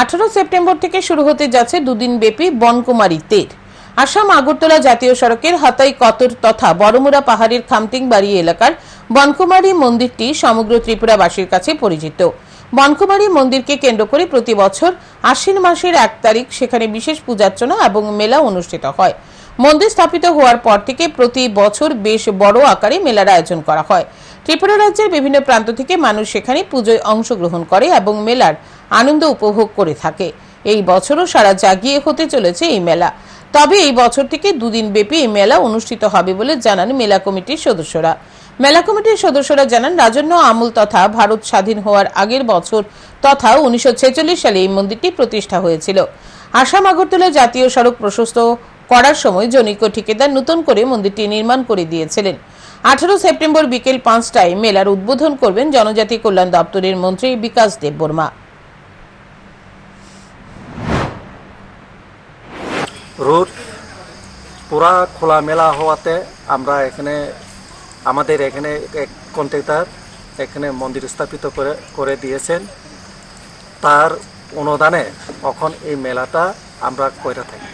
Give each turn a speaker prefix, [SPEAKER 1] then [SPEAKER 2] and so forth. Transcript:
[SPEAKER 1] আঠারো সেপ্টেম্বর থেকে শুরু হতে যাচ্ছে দুদিন ব্যাপী বনকুমারী তের। আসাম আগরতলা জাতীয় সড়কের হাতাই কতর তথা বড়মুড়া পাহাড়ের খামতিংবাড়ি এলাকার বনকুমারী মন্দিরটি সমগ্র ত্রিপুরাবাসীর কাছে পরিচিত। বনকুমারী মন্দিরকে কেন্দ্র করে প্রতি বছর আশ্বিন মাসের এক তারিখ সেখানে বিশেষ পূজার্চনা এবং মেলা অনুষ্ঠিত হয়। মন্দির স্থাপিত হওয়ার পর থেকে প্রতি বছর বেশ বড় আকারে মেলার আয়োজন করা হয়। ত্রিপুরা রাজ্যের বিভিন্ন প্রান্ত থেকে মানুষ সেখানে পুজোয় অংশগ্রহণ করে এবং মেলার আনন্দ উপভোগ করে থাকে। এই বছরও সারা জাগিয়ে হতে চলেছে এই মেলা। তবে এই বছর থেকে দুদিন ব্যাপী এই মেলা অনুষ্ঠিত হবে বলে জানান মেলা কমিটির সদস্যরা। মেলা কমিটির সদস্যরা জানান, রাজন্য আমল তথা ভারত স্বাধীন হওয়ার আগের বছর তথা উনিশশো ছেচল্লিশ সালে এই মন্দিরটি প্রতিষ্ঠা হয়েছিল। আসাম আগরতলা জাতীয় সড়ক প্রশস্ত করার সময় জনৈক ঠিকাদার নতুন করে মন্দিরটি নির্মাণ করে দিয়েছিলেন। আঠারো সেপ্টেম্বর বিকেল পাঁচটায় মেলার উদ্বোধন করবেন জনজাতি কল্যাণ দপ্তরের মন্ত্রী বিকাশ দেববর্মা
[SPEAKER 2] রোড, পুরা খোলা মেলা হওয়াতে আমরা এখানে, আমাদের এখানে এক কন্ট্রাক্টর এখানে মন্দির স্থাপিত করে করে দিয়েছেন। তার অনুদানে এখন এই মেলাটা আমরা করে থাকি।